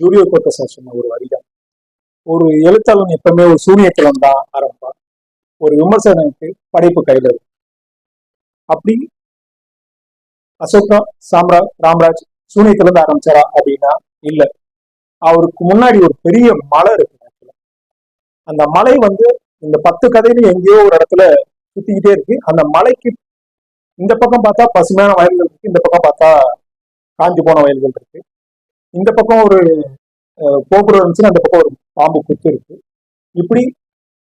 ஜூலியோ கோட்டசர் சொன்ன ஒரு வரிதான். ஒரு எழுத்தாளன் எப்பவுமே ஒரு சூனியத்திலம் தான் ஆரம்பிப்பான். ஒரு விமர்சனத்துக்கு படைப்பு கையில இருக்கும் அப்படி அசோகா சாம்ரா ராம்ராஜ் சூனியத்திலிருந்து ஆரம்பிச்சாரா அப்படின்னா இல்ல. அவருக்கு முன்னாடி ஒரு பெரிய மலை இருக்கு actually. அந்த மலை வந்து இந்த பத்து கதையிலும் எங்கேயோ ஒரு இடத்துல சுத்திக்கிட்டே இருக்கு. அந்த மலைக்கு இந்த பக்கம் பார்த்தா பசுமையான வயல்கள் இருக்கு. இந்த பக்கம் பார்த்தா காஞ்சி போன வயல்கள் இருக்கு. இந்த பக்கம் ஒரு கோபுரம் இருந்துச்சுன்னா அந்த பக்கம் ஒரு பாம்பு குத்து இருக்கு. இப்படி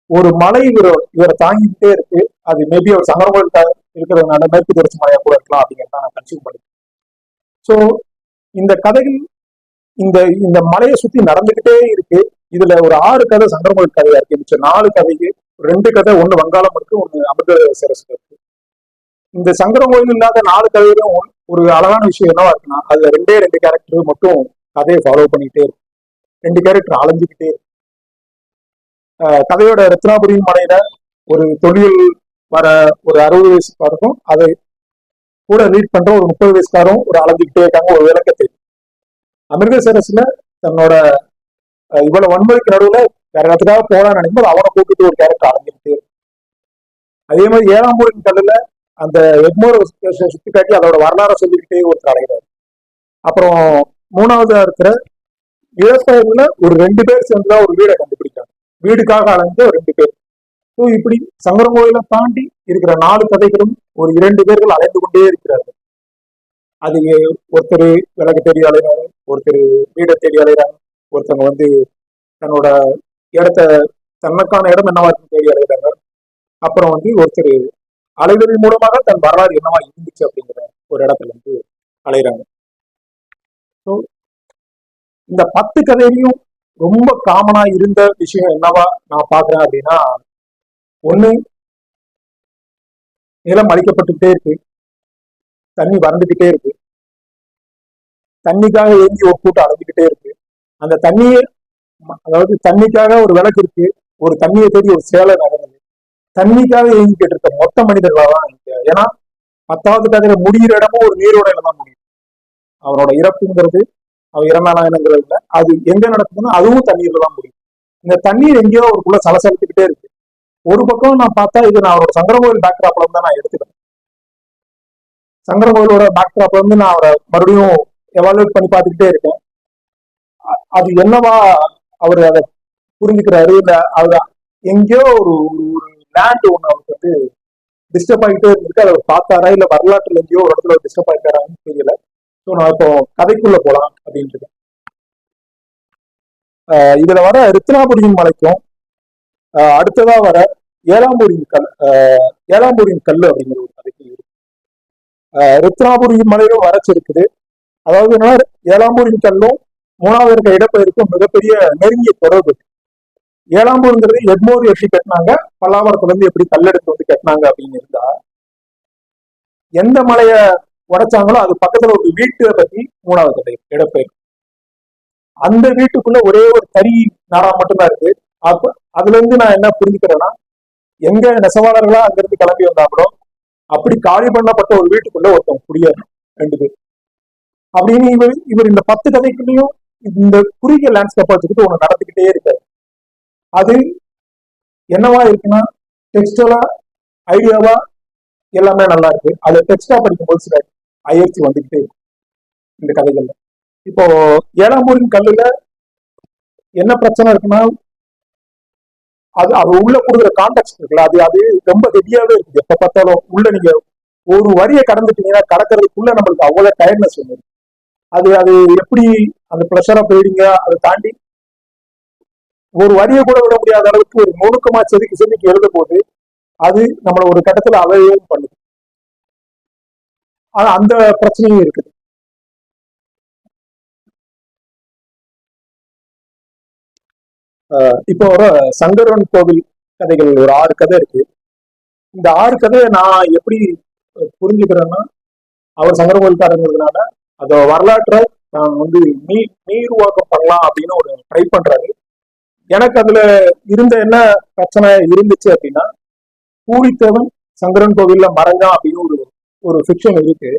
ஒரு மலை இவரை இவரை தாங்கிக்கிட்டே இருக்கு. அது மேபி அவர் சங்கரங்கோல் இருக்கிறதுனால மேற்கு தொடர்ச்சி மலையா கூட இருக்கலாம் அப்படிங்கிறத நான் கன்சியூம் பண்ணி. ஸோ இந்த கதைகள் இந்த இந்த மலையை சுத்தி நடந்துகிட்டே இருக்கு. இதுல ஒரு ஆறு கதை சங்கரங்கோல் கதையா இருக்கு. மிச்சம் நாலு கதைக்கு ரெண்டு கதை ஒன்னு வங்காளம் இருக்கு ஒண்ணு அமிர்தசரஸ் இருக்கு. இந்த சங்கரங்கோயில் இல்லாத நாலு கதையிலும் ஒன்- ஒரு அழகான விஷயம் என்னவா இருக்குன்னா அதுல ரெண்டே ரெண்டு கேரக்டர் மட்டும் கதையை ஃபாலோ பண்ணிக்கிட்டே இருக்கும். ரெண்டு கேரக்டர் அலைஞ்சுக்கிட்டே இருக்கும். கதையோட ரத்னாபுரியின் மலையில ஒரு தொழில் வர ஒரு அறுபது வயசுக்காரரும் அதை கூட லீட் பண்ற ஒரு முப்பது வயசுக்காரும் ஒரு அலைஞ்சுக்கிட்டே இருக்காங்க. ஒரு விளக்கத்தை அமிர்தசரஸ்ல தன்னோட இவ்வளவு வன்முறைக்கு நடுவுல வேற இடத்துக்காக போகலான்னு நினைக்கும்போது அவனை கூப்பிட்டு ஒரு கேரக்டர் அலைஞ்சுக்கிட்டே இருக்கும். அதே மாதிரி ஏழாம் ஊரின் கல்லுல அந்த எக்மோரை சுத்தி காட்டி அதோட வரலாறை சொல்லிக்கிட்டே ஒருத்தர் கலைஞர் அப்புறம் மூணாவதா இருக்கிற இழப்பையில ஒரு ரெண்டு பேர் சேர்ந்துதான் ஒரு வீடை கண்டுபிடிக்காங்க வீடுக்காக அலைஞ்ச ரெண்டு பேர். ஸோ இப்படி சங்கரம் கோயிலை தாண்டி இருக்கிற நாலு கதைகளும் ஒரு இரண்டு பேர்கள் அலைந்து கொண்டே இருக்கிறார்கள். அது ஒருத்தர் விலகு தேடி அலைகிறாங்க ஒருத்தர் வீடை தேடி அலைகிறாங்க ஒருத்தவங்க வந்து தன்னோட இடத்த தன்னுக்கான இடம் என்னவா இருக்குன்னு தேடி அலைகிறாங்க. அப்புறம் வந்து ஒருத்தர் அலைவதன் மூலமாக தன் வரலாறு என்னவா இருந்துச்சு அப்படிங்கிற ஒரு இடத்துல வந்து அலைகிறாங்க. ஸோ இந்த பத்து கதையிலையும் ரொம்ப காமனா இருந்த விஷயம் என்னவா நான் பாக்குறேன் அப்படின்னா ஒண்ணு நிலம் அழிக்கப்பட்டுக்கிட்டே இருக்கு. தண்ணி வறண்டுகிட்டே இருக்கு. தண்ணிக்காக ஏங்கி ஒரு கூட்டம் அடைஞ்சுக்கிட்டே இருக்கு. அந்த தண்ணியை அதாவது தண்ணிக்காக ஒரு விளக்கு இருக்கு. ஒரு தண்ணியை தேடி ஒரு சேலை நடந்தது தண்ணிக்காக ஏங்கிக்கிட்டு இருக்க மொத்த மனிதர்களா தான் இருக்கு ஏன்னா பத்தாவது கதையில முடிகிற இடமும் ஒரு நீரோடையில தான் முடியும். அவனோட இறப்புங்கிறது அவன் இறந்தானா என்னங்கிறது இல்லை. அது எங்க நடக்குதுன்னா அதுவும் தண்ணீர்ல தான் முடியும். இந்த தண்ணீர் எங்கேயோ அவருக்குள்ள சலசலத்துக்கிட்டே இருக்கு. ஒரு பக்கம் நான் பார்த்தா இது நான் அவரோட சங்கரகோவில் பேக்ராப்ல இருந்து தான் நான் எடுத்துக்கிறேன். சங்கரகோயிலோட பேக்ராப்ல இருந்து நான் அவரை மறுபடியும் எவாலுவேட் பண்ணி பார்த்துக்கிட்டே இருக்கேன். அது என்னவா அவர் அதை புரிஞ்சுக்கிறாரு இல்ல அவர் எங்கேயோ ஒரு ஒரு லேண்ட் ஒண்ணு அவருக்கு வந்து டிஸ்டர்ப் ஆகிட்டே இருந்துட்டு அதை பார்த்தாரா இல்ல வரலாற்றுல எங்கேயோ ஒரு இடத்துல டிஸ்டர்ப் ஆகிட்டாரான்னு தெரியல. ஸோ நான் இப்போ கதைக்குள்ள போகலாம் அப்படின்ட்டு ஆஹ் இதுல வர ரித்னாபுரியின் மலைக்கும் ஆஹ் அடுத்ததா வர ஏழாம்பூரின் கல் ஆஹ் கல் அப்படிங்கிற ஒரு கதைக்கு இருக்கு. ஆஹ் ரித்னாபுரியின் மலையிலும் வறட்சி இருக்குது. அதாவது என்னன்னா ஏழாம்பூரின் கல்லும் மூணாவது இருக்க இடப்பெயருக்கும் மிகப்பெரிய நெருங்கிய தொடர்பு. இருக்கு. ஏழாம்பூருங்கிறது எட்மோர் எப்படி கட்டினாங்க. பல்லாவரத்துல இருந்து எப்படி கல்லெடுத்து வந்து கட்டினாங்க அப்படின்னு இருந்தா எந்த மலைய உடைச்சாங்களோ அது பக்கத்துல ஒரு வீட்டை பத்தி மூணாவது கதை இடப்பெயர். அந்த வீட்டுக்குள்ள ஒரே ஒரு தறி நாடா மட்டும்தான் இருக்கு. அப்ப அதுல இருந்து நான் என்ன புரிஞ்சுக்கிறேன்னா எங்க நெசவாளர்களா அங்கிருந்து கிளம்பி வந்தாங்களோ அப்படி காலி பண்ணப்பட்ட ஒரு வீட்டுக்குள்ள ஒருத்தன் குடியாரு ரெண்டு பேர். அப்படின்னு இவர் இவர் இந்த பத்து கதைக்குள்ளேயும் இந்த குறுகிய லேண்ட்ஸ்கேப் வச்சுக்கிட்டு ஒன்று நடந்துக்கிட்டே இருக்காரு. அது என்னவா இருக்குன்னா டெக்ஸ்டலா ஐடியாவா எல்லாமே நல்லா இருக்கு. அது டெக்ஸ்டா படிக்கும்போது சில அயற்சி வந்துகிட்டே இருக்கும் இந்த கதைகள்ல. இப்போ ஏழாம்பூரின் கல்லுல என்ன பிரச்சனை இருக்குன்னா அது அது உள்ள கொடுக்குற கான்டெக்ட் இருக்குல்ல அது அது ரொம்ப ஹெவியாவே இருக்குது. எப்ப பார்த்தாலும் உள்ள நீங்க ஒரு வரியை கடந்துட்டீங்கன்னா கடக்கிறதுக்குள்ள நம்மளுக்கு அவ்வளவு டயர்னஸ் வந்துடும் அது அது எப்படி அந்த ப்ரெஷரா போயிடுங்க அதை தாண்டி ஒரு வரியை கூட விட முடியாத அளவுக்கு ஒரு நுணுக்கமா செதுக்கி செதுக்கி எழுத போது அது நம்மளை ஒரு கட்டத்துல அவையவும் பண்ணுது. ஆனா அந்த பிரச்சனையும் இருக்குது இப்போ ஒரு சங்கரன் கோவில் கதைகள் ஒரு ஆறு கதை இருக்கு. இந்த ஆறு கதையை நான் எப்படி புரிஞ்சுக்கிறேன்னா அவர் சங்கரன் கோவில்காரங்கிறதுனால அத வரலாற்றை நான் வந்து நீ நீர்வாக்கம் பண்ணலாம் அப்படின்னு ஒரு ட்ரை பண்றாரு. எனக்கு அதுல இருந்த என்ன பிரச்சனை இருந்துச்சு அப்படின்னா பூரித்தவன் சங்கரன் கோவில்ல மறைஞ்சான் அப்படின்னு ஒரு ஒரு ஃபிக்ஷன் இருக்கு.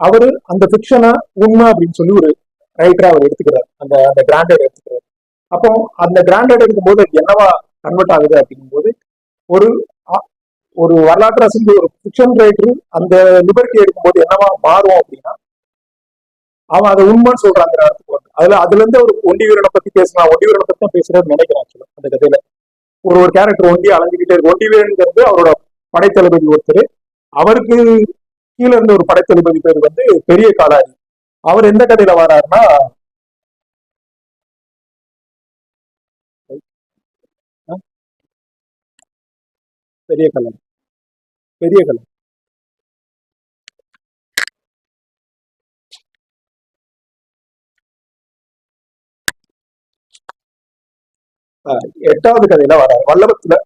அவரு அந்த ஃபிக்ஷனை உண்மை அப்படின்னு சொல்லி ஒரு ரைட்டரா அவர் எடுத்துக்கிறார். அந்த அந்த கிராண்டட் எடுத்துக்கிறார். அப்போ அந்த கிராண்டட் எடுக்கும்போது என்னவா கன்வெர்ட் ஆகுது அப்படிங்கும்போது ஒரு ஒரு வரலாற்று ஆசிரியர் ஒரு ஃபிக்ஷன் ரைட்டர் அந்த லிபர்ட்டி எடுக்கும்போது என்னவா மாறும் அப்படின்னா அவன் அதை உண்மைன்னு சொல்றாங்கிற அர்த்தத்துக்கு வந்து அதுல அதுல இருந்து ஒரு ஒண்டி வீரனை பத்தி பேசலாம் ஒண்டி வீரனை பத்தி தான் பேசுறாரு நினைக்கிறேன் actually அந்த கதையில. ஒரு ஒரு கேரக்டர் ஒண்டி அலைஞ்சுக்கிட்டே இருக்கு ஒண்டிவேருங்கிறது அவரோட படைத்தளபதி ஒருத்தர். அவருக்கு கீழே இருந்த ஒரு படைத்தளபதி பேர் வந்து பெரிய காலாரி. அவர் எந்த கதையில வராருன்னா பெரிய கலர். பெரிய கலர். எட்டாவது கதையில வராது வல்லபத்துல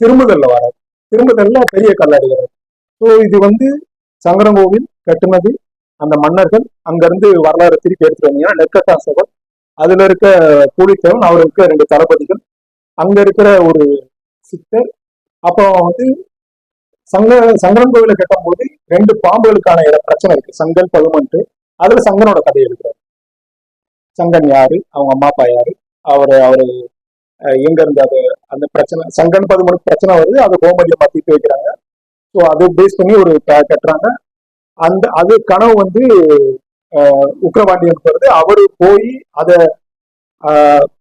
திருமுதல்ல வராது திருமுதல்ல பெரிய கல்லாடி வராது ஸோ இது வந்து சங்கரங்கோவில் கட்டுனது அந்த மன்னர்கள் அங்கிருந்து வரலாறு திருப்பி எடுத்துட்டு வந்தீங்கன்னா நெற்கட்டாசவர் அதுல இருக்க பூலித்தேவன் அவர் இருக்க ரெண்டு தளபதிகள் அங்க இருக்கிற ஒரு சித்தர் அப்புறம் வந்து சங்க சங்கரன் கட்டும் கட்டும்போது ரெண்டு பாம்புகளுக்கான இட- பிரச்சனை இருக்கு. சங்கன் பதுமன்ட்டு அதுல சங்கனோட கதை எழுதுறாரு. சங்கன் யாரு? அவங்க அம்மா அப்பா யாரு? அவரு அவரு எங்க இருந்து அது அந்த பிரச்சனை சங்கன் பதுமனுக்கு பிரச்சனை வருது அதை கோமடியை மாத்திட்டு வைக்கிறாங்க. ஸோ அதை பேஸ் பண்ணி ஒரு கட்டுறாங்க. அந்த அது கனவு வந்து அஹ், வருது. அவரு போய் அதை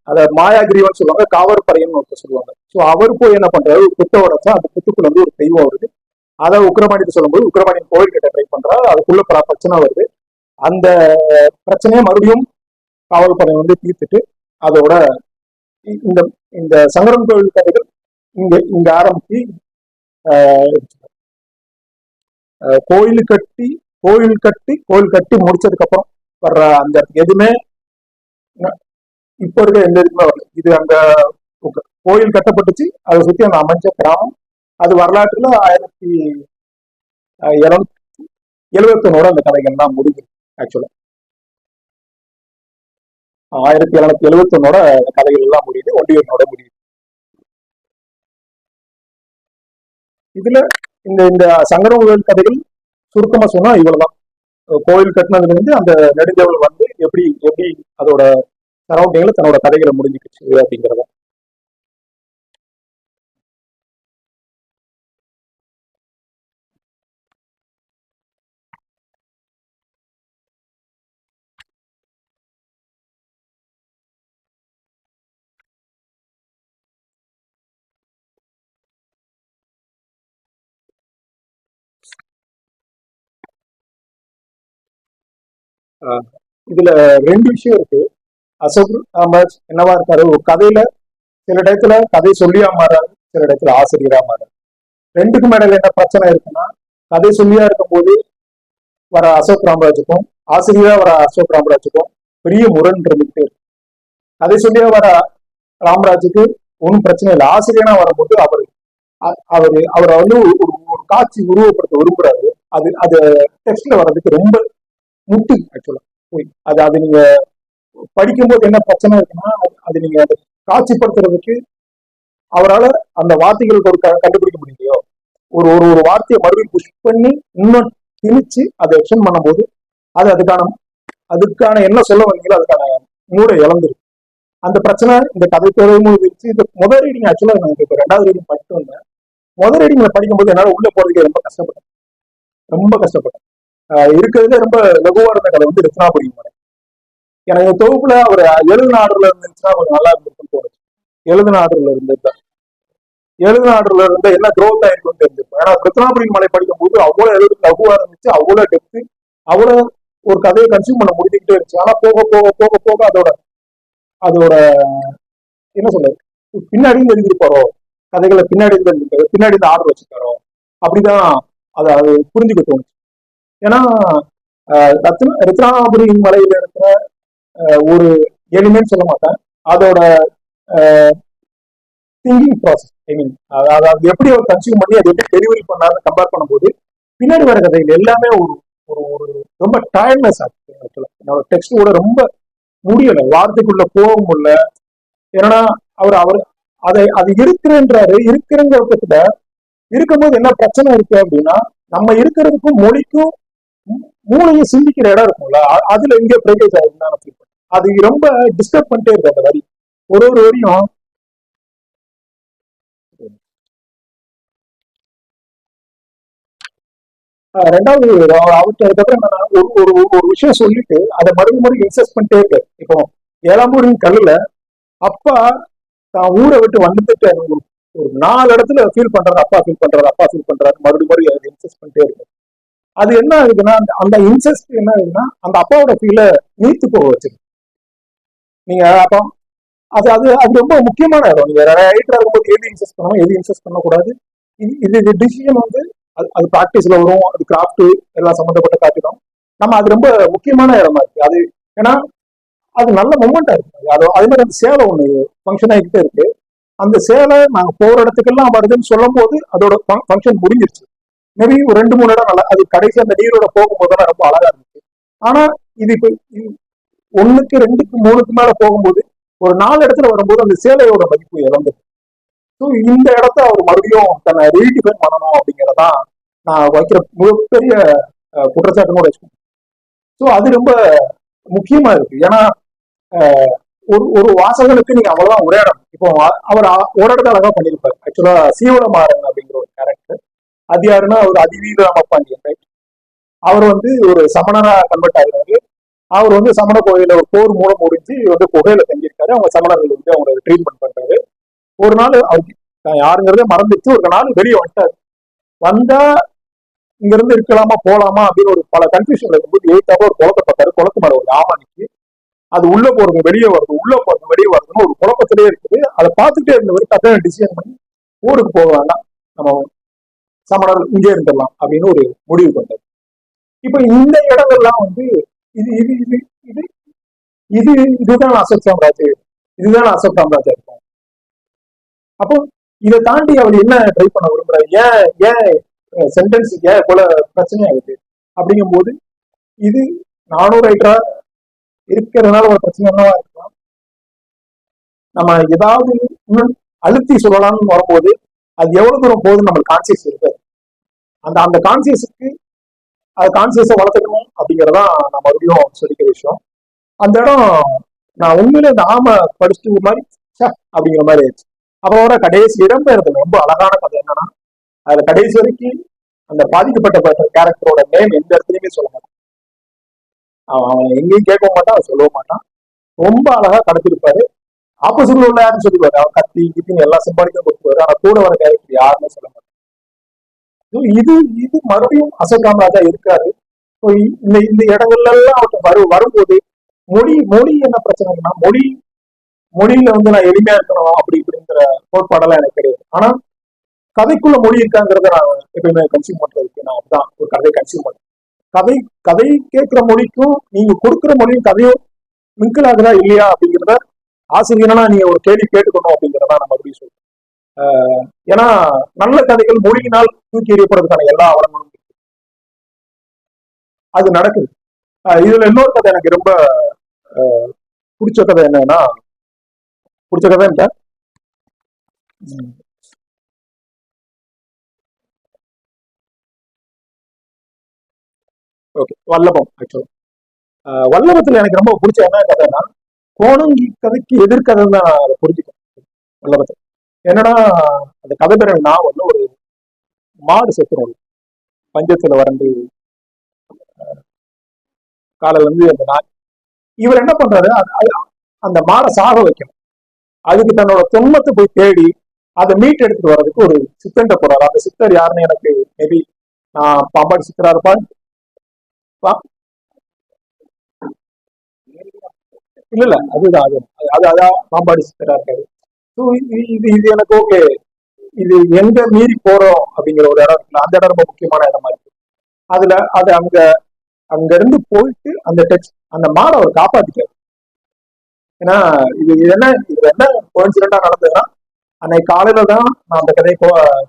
அதை மாயாகிரிவன் சொல்லுவாங்க காவற்பறையன் ஒருத்தர் சொல்லுவாங்க. ஸோ அவர் போய் என்ன பண்றாரு? ஒரு புத்த உடச்சா அந்த புத்துக்குள்ள வந்து ஒரு தெய்வம் வருது. அதை உக்கிரபாண்டியத்தை சொல்லும்போது உக்கிரபாண்டியன் கோவில் கிட்ட ட்ரை பண்றாரு. அதுக்குள்ள பல பிரச்சனை வருது. அந்த பிரச்சனையை மறுபடியும் காவல்படை வந்து தீர்த்துட்டு அதோட இந்த இந்த சங்கரன் கோவில் கதைகள் இங்க இங்க ஆரம்பிச்சு கோயில் கட்டி கோயில் கட்டி கோயில் கட்டி முடிச்சதுக்கு அப்புறம் வர்ற அந்த எதுவுமே இப்ப இருக்க எந்த இதுக்குமே வரல. இது அந்த கோயில் கட்டப்பட்டுச்சு. அதை சுத்தி அந்த அமைஞ்ச கிராமம். அது வரலாற்றுல ஆயிரத்தி இருநூத்தி எழுபத்தொன்னோட அந்த கதைகள்லாம் முடிஞ்சு ஆக்சுவலா ஆயிரத்தி எழுநூத்தி எழுபத்தொன்னோட ஒன்னோட கதைகள் எல்லாம் முடியுது ஒண்டியூர்னோட முடியுது. இதுல இந்த இந்த சங்கரமுகல் கதைகள் சுருக்கமா சொன்னா இவ்வளவுதான். கோயில் கட்டினதுல இருந்து அந்த நெடுஞ்சவள் வந்து எப்படி எப்படி அதோட சரௌண்டிங்ல தன்னோட கதைகளை முடிஞ்சுக்கிச்சு அப்படிங்கிறதான் இதுல ரெண்டு விஷயம் இருக்கு. அசோக் அஹமத் என்னவா இருக்காரு? ஒரு கதையில சில இடத்துல கதை சொல்லியா மாறாரு சில இடத்துல ஆசிரியரா மாறாரு. ரெண்டுக்கும் இடையில என்ன பிரச்சனை இருக்குன்னா கதை சொல்லியா இருக்கும்போது வர அசோக் ராமராஜுக்கும் ஆசிரியரா வர அசோக் ராமராஜுக்கும் பெரிய முரண் இருந்துகிட்டே இருக்கு. கதை சொல்லியா வர ராமராஜுக்கு ஒன்றும் பிரச்சனை இல்லை. ஆசிரியனா வரும்போது அவர் அ- அவரு அவரை வந்து ஒரு ஒரு ஒரு காட்சி உருவப்படுத்த விரும்புறாரு. அது அது டெக்ஸ்ட்ல வர்றதுக்கு ரொம்ப முட்டு ஆக்சுவலா போய் அது அது நீங்க படிக்கும்போது என்ன பிரச்சனை இருக்குன்னா அது- நீங்க அதை காட்சிப்படுத்துறதுக்கு அவரால் அந்த வார்த்தைகளுக்கு ஒரு க- கண்டுபிடிக்க முடியலையோ? ஒரு ஒரு ஒரு வார்த்தையை மறுபடியும் புஷ் பண்ணி இன்னும் திணிச்சு அதை எக்ஸ்டென்ட் பண்ணும்போது அது அதுக்கான அதுக்கான என்ன சொல்ல வந்தீங்களோ அதுக்கான மூடை இழந்துருக்கு அந்த பிரச்சனை இந்த கதை தொடரும் வச்சு இந்த முதல் ரீடிங் ஆக்சுவலாக நான் இப்போ ரெண்டாவது ரீடிங் படித்து வந்தேன். முதல் ரீடிங்கில் படிக்கும்போது என்னால் உள்ளே போகிறதுக்கே ரொம்ப கஷ்டப்பட்டேன். ரொம்ப கஷ்டப்பட்டேன். இருக்கிறதுல ரொம்ப லகுவா இருந்த கதை வந்து ரத்னாபுரி மலை. எனக்கு தொகுப்புல அவர் எழுதின ஆர்டர்ல இருந்துச்சுன்னா கொஞ்சம் நல்லா இருந்திருக்கும்னு தோணுச்சு. எழுதின ஆர்டர்ல இருந்தது எழுதின ஆர்டர்ல இருந்த என்ன க்ரோத் ஆயிருக்கும்னு தெரிஞ்சிருக்கும். ஏன்னா ரத்னாபுரி மலை படிக்கும் போது அவ்வளவு எழுது லகுவா இருந்துச்சு அவ்வளவு டெப்த்து அவ்வளவு ஒரு கதையை கன்சியூம் பண்ண முடிஞ்சுக்கிட்டே இருந்துச்சு. ஆனா போக போக போக போக அதோட அதோட என்ன சொல்றது? பின்னாடி இருந்து எழுதிருப்பாரோ கதைகளை பின்னாடி இருந்து பின்னாடி இருந்து ஆர்டர் வச்சிருக்காரோ அப்படிதான் அதை அது புரிஞ்சுக்க தோணுச்சு. ஏன்னா ரத்ன ரத்னாபுரி மலையில இருக்கிற ஒரு எலிமெண்ட் சொல்ல மாட்டேன். அதோட திங்கிங் ப்ராசஸ் ஐ மீன் அதாவது எப்படி அவர் கன்சியூம் பண்ணி அதை எப்படி டெலிவரி பண்ணாரு கம்பேர் பண்ணும்போது பின்னாடி வர கதைகள் எல்லாமே ஒரு ஒரு ஒரு ரொம்ப டயர்ட்னஸ் ஆகுது ஆக்சுவலா நம்ம டெக்ஸ்ட் கூட ரொம்ப முடியலை வார்த்தைக்குள்ள போக முடியல. ஏன்னா அவர் அவர் அதை அது இருக்கிறேன்றாரு இருக்கிறங்கிற பட்சத்துல இருக்கும்போது என்ன பிரச்சனை இருக்கு அப்படின்னா நம்ம இருக்கிறதுக்கும் மொழிக்கும் மூளையும் சிந்திக்கிற இடம் இருக்கும்ல அதுல எங்க பிரேக்கேஜ் ஆகுதுன்னு நான் ஃபீல் அது ரொம்ப டிஸ்டர்ப் பண்ணிட்டே இருக்கு அந்த வரி. ஒரு ஒரு வரியும் ரெண்டாவது அவர்கிட்ட அதுக்கப்புறம் என்னன்னா ஒரு ஒரு ஒரு விஷயம் சொல்லிட்டு அதை மறுபடியும் மறுபடியும் இன்சஸ்ட் பண்ணிட்டே இருக்கு இப்போ ஏழாம் கல்லுல அப்பா தான் ஊரை விட்டு வந்துட்டு ஒரு ஒரு நாலு இடத்துல ஃபீல் பண்றாரு அப்பா ஃபீல் பண்றாரு அப்பா ஃபீல் பண்றாரு மறுபடியும் மறுபடியும் அதை இன்சஸ்ட் பண்ணிட்டே இருக்கு அது என்ன ஆகுதுன்னா அந்த- அந்த என்ன ஆகுதுன்னா அந்த அப்பாவோட ஃபீல நீத்து போக வச்சிருக்கு நீங்க அப்போ அது அது அது ரொம்ப முக்கியமான இடம். நீங்க ரைட்டரா இருக்கும்போது எது இன்செஸ்ட் பண்ணணும் எது இன்செஸ்ட் பண்ணக்கூடாது? இது இது டிசிஷன் வந்து அது அது ப்ராக்டிஸ்ல வரும் அது கிராஃப்ட் எல்லாம் சம்மந்தப்பட்ட காட்டிடும். நம்ம அது ரொம்ப முக்கியமான இடமா இருக்கு. அது ஏன்னா அது நல்ல மூமெண்டா இருக்கு. அது அதே மாதிரி அந்த சேலை ஒண்ணு ஃபங்க்ஷன் ஆகிக்கிட்டே இருக்கு. அந்த சேலை நாங்க போற இடத்துக்கெல்லாம் வருதுன்னு சொல்லும் போது அதோட ஃபங்க்ஷன் முடிஞ்சிருச்சு. மேபி ஒரு ரெண்டு மூணு இடம் நல்லா அது கடைசி அந்த நீரோட போகும்போதெல்லாம் ரொம்ப அழகா இருந்துச்சு. ஆனா இது இப்போ ஒண்ணுக்கு ரெண்டுக்கு மூணுக்கு மேல போகும்போது ஒரு நாலு இடத்துல வரும்போது அந்த சேலையோட மதிப்பு இழந்தது. ஸோ இந்த இடத்த அவர் மறுபடியும் தன்னை ரீடிஃபைன் பண்ணணும் அப்படிங்கிறதான் நான் வைக்கிற மிகப்பெரிய அஹ், வச்சுக்கோங்க. ஸோ அது ரொம்ப முக்கியமா இருக்கு. ஏன்னா ஒரு ஒரு வாசகனுக்கு நீங்க அவ்வளவுதான் உரையாடணும். இப்போ அவர் ஓரடத்தை அழகா பண்ணியிருப்பாரு. ஆக்சுவலா சீவளமாறன் அப்படிங்கிற ஒரு கேரக்டர் அது யாருன்னா ஒரு அதிவீர ராமபாண்டியன் ரைட் அவர் வந்து ஒரு சமணரா கன்வெர்ட் ஆகிறாரு அவர் வந்து சமண கோயில ஒரு போர் மூலம் முடிஞ்சு வந்து குகையில தங்கியிருக்காரு. அவங்க சமணர்கள் வந்து அவங்க ட்ரீட்மெண்ட் பண்றாரு. ஒரு நாள் அவருக்கு யாருங்கிறதே மறந்துச்சு ஒரு நாள் வெளியே வந்துட்டாரு. வந்தா இங்க இருந்து இருக்கலாமா போலாமா அப்படின்னு ஒரு பல கன்ஃபியூஷன்ல இருக்கும்போது எயித்தாப்ப ஒரு குளத்தை பார்த்தாரு. குளத்து மேல ஒரு யாமா அது உள்ள போறது வெளியே வருது உள்ள போறது வெளியே வருதுன்னு ஒரு குழப்பத்திலேயே இருக்குது. அதை பார்த்துட்டே இருந்தவர் டக்குனு டிசிஷன் பண்ணி ஊருக்கு போக வேண்டாம். நம்ம சமணர் இங்கே இருந்துடலாம் அப்படின்னு ஒரு முடிவு கொண்டது. இப்ப இந்த இடங்கள்லாம் வந்து இது இது இது இது இது இதுதான் அசோக் சாம்ராஜ் இதுதான் அசோக் சாம்ராஜ் இருக்கும். அப்போ இதை தாண்டி அவர் என்ன ட்ரை பண்ண விரும்புறாரு? ஏன் ஏன் சென்டென்ஸ் ஏன் போல பிரச்சனை ஆயிடுது அப்படிங்கும்போது இது நானும் ரைட்டரா இருக்கிறதுனால ஒரு பிரச்சனை என்னவா இருக்கலாம்? நம்ம ஏதாவது இன்னும் அழுத்தி சொல்லலாம்னு வரும்போது அது எவ்வளவு தூரம் போகுதுன்னு நம்மளுக்கு கான்சியஸ் இருக்காது அந்த அந்த கான்சியஸுக்கு அது கான்சியஸை வளர்த்துக்கணும் அப்படிங்கறதான் நான் மறுபடியும் சொல்லிக்கிற விஷயம். அந்த இடம் நான் உண்மையிலே இந்த ஆமை படிச்சுட்டு ஒரு மாதிரி ச்சே அப்படிங்கிற மாதிரி ஆயிடுச்சு. அவரோட கடைசி இடம்பெயர்தல் ரொம்ப அழகான கதை என்னன்னா அதுல கடைசி வரைக்கும் அந்த பாதிக்கப்பட்ட கேரக்டரோட நேம் எந்த இடத்துலயுமே சொல்ல மாட்டான். அவன் எங்கேயும் கேட்க மாட்டான் அவன் சொல்லவும் மாட்டான். ரொம்ப அழகா கடத்திருப்பாரு. ஆப்போசிட்ல உள்ள யாருன்னு சொல்லிடுவாரு அவர் கத்தி கித்தின்னு எல்லா சிம்பாலிக்கும் கொடுத்துருவாரு. ஆனா கூட வர கேரக்டர் யாருமே சொல்ல மாட்டாங்க இது இது மறுபடியும் அசோக் காமராஜா இருக்காரு இந்த இந்த இடங்கள்ல எல்லாம் அவர் வரு வரும்போது மொழி மொழி என்ன பிரச்சனைனா மொழி மொழியில வந்து நான் எளிமையா இருக்கணும் அப்படி இப்படிங்கிற கோட்பாடெல்லாம் எனக்கு கிடையாது. ஆனா கதைக்குள்ள மொழி இருக்காங்கிறத நான் எப்பயுமே கன்சியூம் பண்றதுக்கு நான் அதுதான் ஒரு கதை கன்சியூம் பண்றேன். கதை கதை கேட்கிற மொழிக்கும் நீங்க கொடுக்குற மொழியும் கதையும் மிங்கிள் ஆகுதா இல்லையா அப்படிங்கிறத ஆசிரியனா நீங்க ஒரு கேள்வி கேட்டுக்கணும் அப்படிங்கிறத நான் மறுபடியும் சொல்றேன். ஆஹ் ஏன்னா நல்ல கதைகள் மொழியினால் தூக்கி எறியப்படுறதுக்கான எல்லா அவலங்களும் இருக்கு. அது நடக்குது. ஆஹ் இதுல இன்னொரு கதை எனக்கு ரொம்ப ஆஹ் பிடிச்ச கதை என்னன்னா பிடிச்ச கதை என்ன? ஓகே வல்லபம் ஆக்சுவலா வல்லபத்துல எனக்கு ரொம்ப பிடிச்ச என்ன கதைன்னா கோணங்கி கதைக்கு எதிர்கதை தான் நான் அதை புரிஞ்சுக்கிறேன் வல்லபத்தை என்னன்னா அந்த கதை பேர் நான் வந்து ஒரு மாடு செத்துரும். பஞ்சத்துல வறண்டு காலையில இருந்து அந்த நாய். இவர் என்ன பண்றாரு? அது- அந்த மாடை சாக வைக்கணும். அதுக்கு தன்னோட தொன்மத்தை போய் தேடி அதை மீட் எடுத்துட்டு வர்றதுக்கு ஒரு சித்தன்ட்ட போறாரு. அந்த சித்தர் யாருன்னு எனக்கு மேபி நான் பாம்பாடி சித்தரா இருப்பான் இல்ல இல்ல அதுதான் அது அது- அது அதான் பாம்பாடி சித்தரா இருக்காரு ஸோ இது இது எனக்கு ஓகே இது எங்க மீறி போறோம் அப்படிங்கிற ஒரு இடம் இருக்குல்ல அந்த இடம் ரொம்ப முக்கியமான இடமா இருக்கு அதுல அது அங்க அங்க இருந்து போயிட்டு அந்த டெக்ஸ்ட் அந்த மாடை அவர் காப்பாத்திக்காரு ஏன்னா இது இது என்ன இது என்ன கோயின்சிடென்டா நடந்ததுன்னா அன்னைக்கு காலையில தான் நான் அந்த கதையை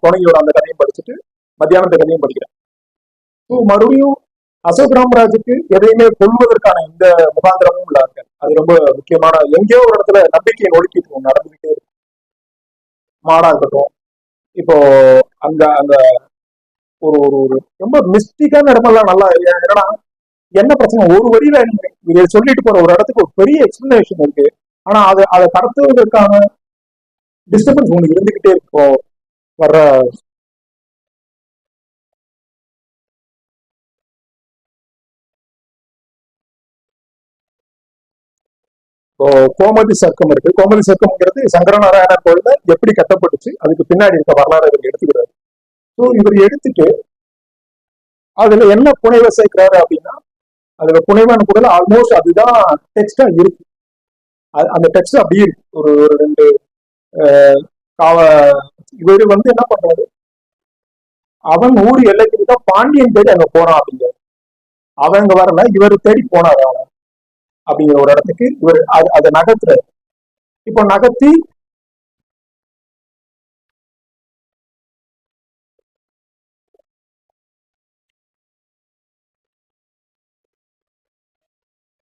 கோணங்கியோட அந்த கதையும் படிச்சுட்டு மத்தியானம் இந்த கதையும் படிக்கிறேன் ஸோ மறுபடியும் அசோக் ராமராஜுக்கு எதையுமே கொள்வதற்கான இந்த முகாந்திரமும் இல்லாங்க அது ரொம்ப முக்கியமான எங்கேயோ ஒரு இடத்துல நம்பிக்கையை ஒடுக்கிட்டு நடந்துகிட்டே இருக்கு. மாடா இருக்கட்டும். இப்போ அந்த அந்த ஒரு ஒரு ஒரு ரொம்ப மிஸ்டிக்கான இடமெல்லாம் நல்லா என்னன்னா என்ன பிரச்சனை? ஒரு வரியில நீங்க இதை சொல்லிட்டு போற ஒரு இடத்துக்கு ஒரு பெரிய எக்ஸ்பிளனேஷன் இருக்கு. ஆனா அதை அதை கடத்துவதற்கான டிஸ்டர்பன்ஸ் ஒன்று இருந்துகிட்டே இருக்கும் வர்ற கோமதி சர்க்கம் இருக்கு. கோமதி சர்க்கம்ங்கிறது சங்கரநாராயணர் கோயில எப்படி கட்டப்பட்டுச்சு? அதுக்கு பின்னாடி இருக்க வரலாறு இவர் எடுத்துக்கிறாரு. ஸோ இவர் எடுத்துட்டு அதுல என்ன புனைவை சேர்க்கிறாரு அப்படின்னா அதுல புனைவான கூட ஆல்மோஸ்ட் அதுதான் டெக்ஸ்டா இருக்கு. அது- அந்த டெக்ஸ்ட் அப்படியே இருக்கு. ஒரு ஒரு ரெண்டு காவ இவர் வந்து என்ன பண்றாரு? அவன் ஊர் எல்லைக்கு தான் பாண்டியன் தேடி அங்க போறான் அப்படிங்கிறார். அவன் அங்க வரல இவர் தேடி போனாரு அவன். அப்படிங்கிற ஒரு இடத்துக்கு இவர் அது அதை நகர்த்துறாரு. இப்போ நகர்த்தி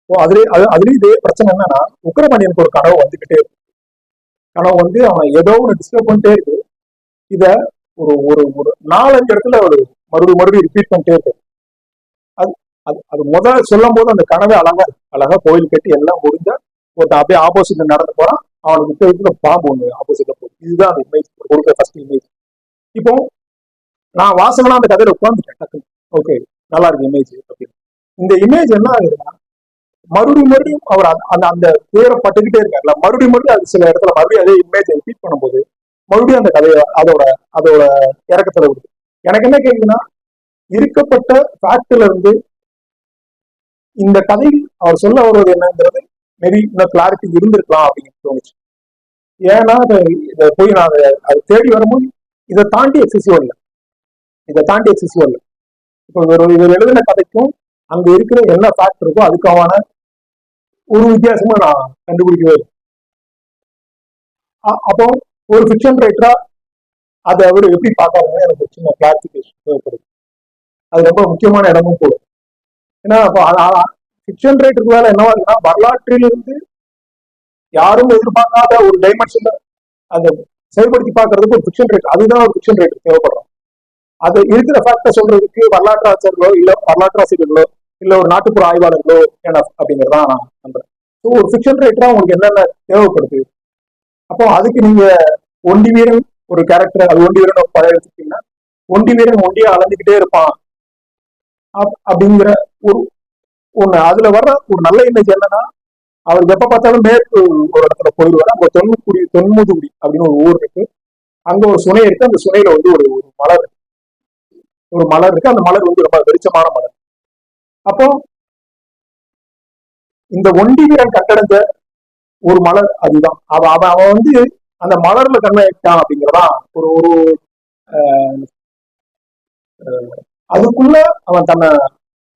இப்போ அதுலயே அது அதுலயும் இதே பிரச்சனை என்னன்னா உக்கிரபாண்டியனுக்கு ஒரு கனவு வந்துகிட்டே இருக்கு. கனவு வந்து அவன் ஏதோ ஒன்று டிஸ்டர்ப் பண்ணிட்டே இருக்கு. இத ஒரு ஒரு ஒரு நாலஞ்சு இடத்துல ஒரு மறுபடியும் மறுபடியும் ரிப்பீட் பண்ணிட்டே இருக்கு. அது அது முதல்ல சொல்லும் போது அந்த கனவே அழகா அழகா கோயில் கட்டி எல்லாம் முடிஞ்சா ஒருத்தன் அப்படியே ஆப்போசிட்ல நடந்து போறான் அவனுக்கு தெரிஞ்ச பாம்பு ஒண்ணு ஆப்போசிட்ல போகுது. இதுதான் அந்த இமேஜ் கொடுக்குற ஃபர்ஸ்ட் இமேஜ் இப்போ நான் வாசகனா அந்த கதையில உட்காந்துட்டேன் டக்குன்னு. ஓகே நல்லா இருக்கு இமேஜ் அப்படின்னு. இந்த இமேஜ் என்ன ஆகுதுன்னா மறுபடியும் மறுபடியும் அவர் அந்த அந்த- அந்த பேரை பட்டுக்கிட்டே இருக்காருல்ல மறுபடியும் மறுபடியும் அது சில இடத்துல மறுபடியும் அதே இமேஜ் ரிப்பீட் பண்ணும்போது மறுபடியும் அந்த கதையை அதோட அதோட இறக்கத்துல விடுது. எனக்கு என்ன கேக்குதுன்னா இருக்கப்பட்ட ஃபேக்ட்ல இருந்து இந்த கதையில் அவர் சொல்ல வருவது என்னங்கிறது மேபி இன்னும் கிளாரிட்டி இருந்திருக்கலாம் அப்படின்னு தோணுச்சு. ஏன்னா அதை- இதை போய் நான் அதை அதை தேடி வரும்போது இதை தாண்டி எக்ஸசிவ் இல்லை. இதை தாண்டி எக்ஸசிவ் இல்லை. இப்போ ஒரு இவர் எழுதின கதைக்கும் அங்க இருக்கிற என்ன ஃபேக்ட் இருக்கோ அதுக்கான ஒரு வித்தியாசமா நான் கண்டுபிடிக்கவே அப்போ ஒரு ஃபிக்ஷன் ரைட்டரா அதை அவர் எப்படி பார்க்காருன்னு எனக்கு சின்ன கிளாரிபிகேஷன் தேவைப்படுது. அது ரொம்ப முக்கியமான இடமும் கூட ஏன்னா இப்போ ஃபிக்ஷன் ரைட்டருக்கு வேலை என்னவா இருக்குன்னா வரலாற்றிலிருந்து யாரும் எதிர்பார்க்காத ஒரு டைமென்ஷன்ல அதை செயல்படுத்தி பார்க்கறதுக்கு ஒரு ஃபிக்ஷன் ரைட்டர் அதுதான் ஒரு ஃபிக்ஷன் ரைட்டர் தேவைப்படுறோம். அது இருக்கிற ஃபேக்டை சொல்றதுக்கு வரலாற்று ஆசிரியர்களோ இல்ல வரலாற்று ஆசிரியர்களோ இல்ல ஒரு நாட்டுப்புற ஆய்வாளர்களோ என்ன அப்படிங்கறதான் நான் நம்புறேன். ஸோ ஒரு ஃபிக்ஷன் ரைட்டரா உங்களுக்கு என்னென்ன தேவைப்படுது? அப்போ அதுக்கு நீங்க ஒண்டி வீரன் ஒரு கேரக்டர் அது ஒண்டி வீரன் ஒரு பழைய எடுத்துக்கிட்டீங்கன்னா ஒண்டி வீரன் ஒண்டியா அளந்துக்கிட்டே இருப்பான். அப்- அப்படிங்கிற ஒரு ஒண்ணு அதுல வர்ற ஒரு நல்ல இமேஜ் என்னன்னா அவர் எப்ப பார்த்தாலும் மேற்கு ஒரு இடத்துல போயிடுவார். அங்க தொன்முக்குடி தொன்முதுகுடி அப்படின்னு ஒரு ஊர் இருக்கு. அங்க ஒரு சுனை இருக்கு. அந்த சுனையில வந்து ஒரு ஒரு மலர் இருக்கு. ஒரு மலர் இருக்கு. அந்த மலர் வந்து ரொம்ப வெளிச்சமான மலர். அப்போ இந்த ஒண்டி வீரன் கட்டடைஞ்ச ஒரு மலர் அதுதான். அவன் அவன் அவன் வந்து அந்த மலர்ல கண்மையிட்டான் அப்படிங்கிறதான் ஒரு ஒரு அதுக்குள்ள அவன் தன்னை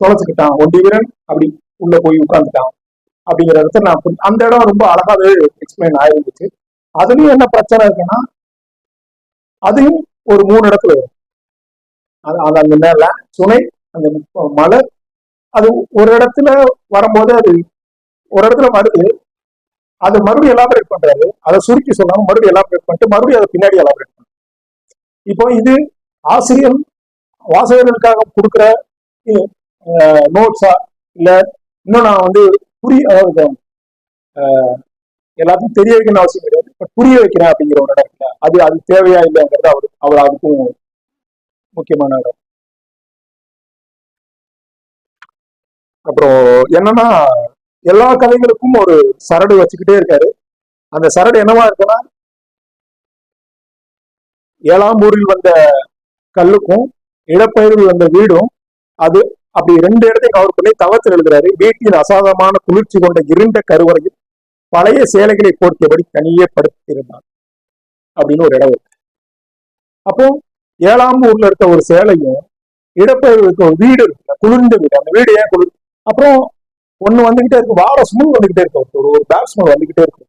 தொலைச்சுக்கிட்டான். ஒண்டி வீரன் அப்படி உள்ள போய் உட்கார்ந்துட்டான். அப்படிங்கிற இடத்துல நான் அந்த இடம் ரொம்ப அழகாவே எக்ஸ்பிளைன் ஆயிருந்துச்சு. அதுலயும் என்ன பிரச்சனை இருக்குன்னா அதையும் ஒரு மூணு இடத்துல வரும். அது அந்த மேல சுனை அந்த மலை அது ஒரு இடத்துல வரும்போது அது ஒரு இடத்துல வருது அதை மறுபடியும் எலாபரேட் பண்றாரு. அதை சுருக்கி சொல்லாம மறுபடியும் எலாபரேட் பண்ணிட்டு மறுபடியும் அதை பின்னாடி எலாபரேட் பண்ணு. இப்போ இது ஆசிரியர் வாசகர்களுக்காக கொடுக்குற நோட்ஸா இல்ல இன்னும் நான் வந்து புரிய அதாவது எல்லாத்தையும் எல்லாத்துக்கும் தெரிய வைக்கணும்னு அவசியம் கிடையாது. பட் புரிய வைக்கிறேன் அப்படிங்கிற ஒரு இடம் இல்லை. அது அது தேவையா இல்லைங்கிறது அவர் அவர் அதுக்கும் முக்கியமான இடம். அப்புறம் என்னன்னா எல்லா கதைகளுக்கும் ஒரு சரடு வச்சுக்கிட்டே இருக்காரு. அந்த சரடு என்னவா இருக்குன்னா ஏழாம் ஊரில் வந்த கல்லுக்கும் இடப்பயிரில் வந்த வீடும் அது அப்படி ரெண்டு இடத்தையும் கவர் பண்ணி தவத்தில் எழுதுறாரு. வீட்டின் அசாதமான குளிர்ச்சி கொண்ட இருண்ட கருவறையில் பழைய சேலைகளை போர்த்தியபடி தனியே படுத்திருந்தான். அப்படின்னு ஒரு இடம் இருக்கு. அப்போ ஏழாம் ஊர்ல இருக்க ஒரு சேலையும் இடப்பெயர்வுக்கு ஒரு வீடு இருக்கு குளிர்ந்த வீடு. அந்த வீடு ஏன் குளிர் அப்புறம் ஒண்ணு வந்துகிட்டே இருக்கு வார ஸ்மெல் வந்துகிட்டே இருக்கு ஒரு ஒரு பேக் ஸ்மெல் வந்துகிட்டே இருக்கு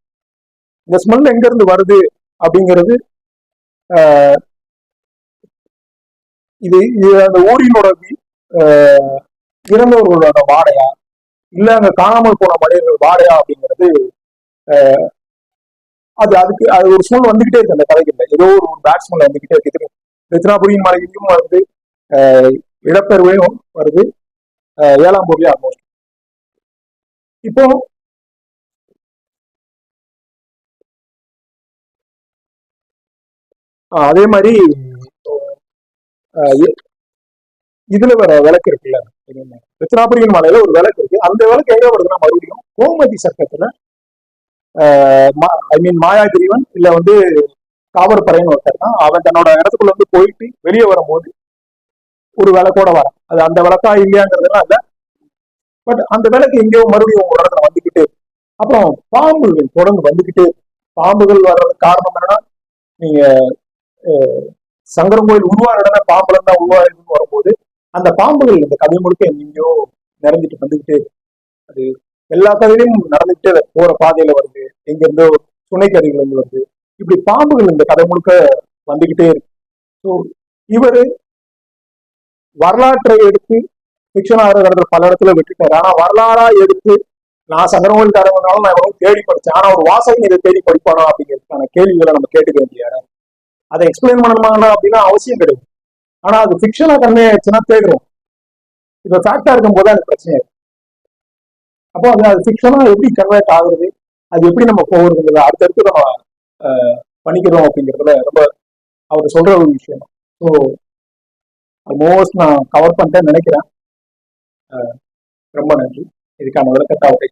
இந்த ஸ்மெல் எங்க இருந்து வருது அப்படிங்கிறது ஆஹ், இது இது அந்த ஊரினோட வீ- இறந்தவர்களோட வாடையா? இல்ல அங்க காணாமல் போன மனிதர்கள் வாடையா அப்படிங்கிறது அது அதுக்கு அது ஒரு சூழ் வந்துகிட்டே இருக்கு அந்த கதைகள்ல ஏதோ ஒரு பேட் வந்துகிட்டே இருக்கு. திரும்ப ரத்னாபுரியின் மலையிலும் வருது. இடப்பெருவையும் வருது. ஏழாம் பூர்வீகம் ஆல்மோஸ்ட் இப்போ அதே மாதிரி இதுல வர விளக்கு இருக்குல்ல? ரத்னாபுரியின் மலையில ஒரு விளக்கு இருக்கு. அந்த விளக்கு எங்க வருதுன்னா மறுபடியும் கோமதி சட்டத்துல ஐ மீன் மாயாகிரிவன் இல்ல வந்து காவற்பறைன்னு ஒருத்தர் தான் அவன் தன்னோட இடத்துக்குள்ள வந்து போயிட்டு வெளியே வரும்போது ஒரு விளக்கோட வரான். அது அந்த விளக்கா இல்லையாங்கிறதுலாம் இல்ல. பட் அந்த விளக்கு எங்கேயோ மறுபடியும் உங்க இடத்துல வந்துகிட்டே அப்புறம் பாம்புகள் தொடர்ந்து வந்துகிட்டே பாம்புகள் வர்றதுக்கு காரணம் என்னன்னா நீங்க சங்கரன் கோயில் உருவான இடமே பாம்புல தான் உருவாயிருக்குன்னு வரும்போது அந்த பாம்புகள் இந்த கதை முழுக்க எங்கேயோ நிறைஞ்சிட்டு வந்துகிட்டே அது எல்லா கதையிலும் நடந்துகிட்டே இருக்கு. போற பாதையில வருது. எங்க இருந்தோ துணைக்கதைகள் இருந்து வருது. இப்படி பாம்புகள் இந்த கதை முழுக்க வந்துகிட்டே இருக்கு. ஸோ இவரு வரலாற்றை எடுத்து ஃபிக்ஷன் ஆகிற பல இடத்துல விட்டுட்டாரு. ஆனா வரலாறா எடுத்து நான் சங்கரங்கோயில்காரங்கனால நான் எவ்வளவு தேடி படித்தேன் ஆனா ஒரு வாசகன் இதை தேடி படிப்பானா அப்படிங்கிறதுக்கான கேள்விகளை நம்ம கேட்டுக்க வேண்டிய இடம். அதை எக்ஸ்பிளைன் பண்ணணுமா அப்படின்னா அவசியம் கிடையாது. ஆனா அது ஃபிக்ஷனா கன்வே ஆயிடுச்சுன்னா தேடுறோம் இப்ப ஃபேக்டா இருக்கும் போது அது பிரச்சனை அப்போ அது அது ஃபிக்ஷனா எப்படி கன்வெர்ட் ஆகுறது? அது எப்படி நம்ம போகிறதுங்கிறது அடுத்தடுத்து நம்ம பண்ணிக்கிறோம் அப்படிங்கிறதுல ரொம்ப அவர் சொல்ற ஒரு விஷயம். ஸோ ஆல்மோஸ்ட் நான் கவர் பண்ணிட்டேன்னு நினைக்கிறேன். ரொம்ப நன்றி. இதுக்கான விளக்கத்தை அவரை